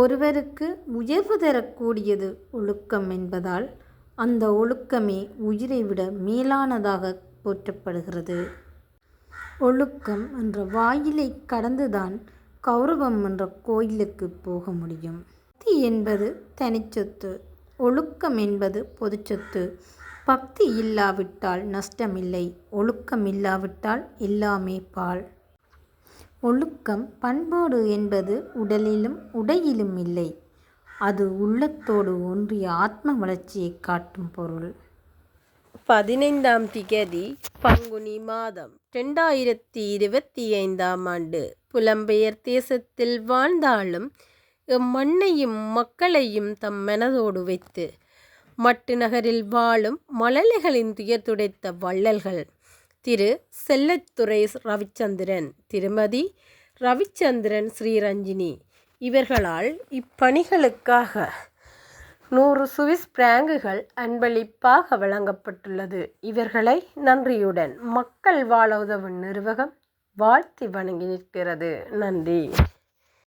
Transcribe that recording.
ஒருவருக்கு உயர்வு தரக்கூடியது ஒழுக்கம் என்பதால் அந்த ஒழுக்கமே உயிரை விட மேலானதாக போற்றப்படுகிறது. ஒழுக்கம் என்ற வாயிலை கடந்துதான் கௌரவம் என்ற கோயிலுக்கு போக முடியும். பக்தி என்பது தனிச்சொத்து ஒழுக்கம் என்பது பொதுச்சொத்து பக்தி இல்லாவிட்டால் நஷ்டமில்லை ஒழுக்கம் இல்லாவிட்டால் எல்லாமே பால் ஒழுக்கம் பண்பாடு என்பது உடலிலும் உடையிலும் இல்லை. அது உள்ளத்தோடு ஒன்றிய ஆத்ம வளர்ச்சியை காட்டும் பொருள். பதினைந்தாம் திகதி பங்குனி மாதம். ரெண்டாயிரத்தி இருபத்தி ஐந்தாம் ஆண்டு புலம்பெயர் தேசத்தில் வாழ்ந்தாலும் எம்மண்ணையும் மக்களையும் தம் மனதோடு வைத்து மட்டு நகரில் வாழும் மழலைகளின் துயர் துடைத்த வள்ளல்கள் திரு செல்லத்துறை ரவிச்சந்திரன் திருமதி ரவிச்சந்திரன் ஸ்ரீரஞ்சினி. இவர்களால் இப்பணிகளுக்காக நூறு சுவிஸ் பிராங்குகள் அன்பளிப்பாக வழங்கப்பட்டுள்ளது. இவர்களை நன்றியுடன் மக்கள் வாழ உதவும் நிறுவகம் வாழ்த்தி வணங்கி நிற்கிறது. நன்றி.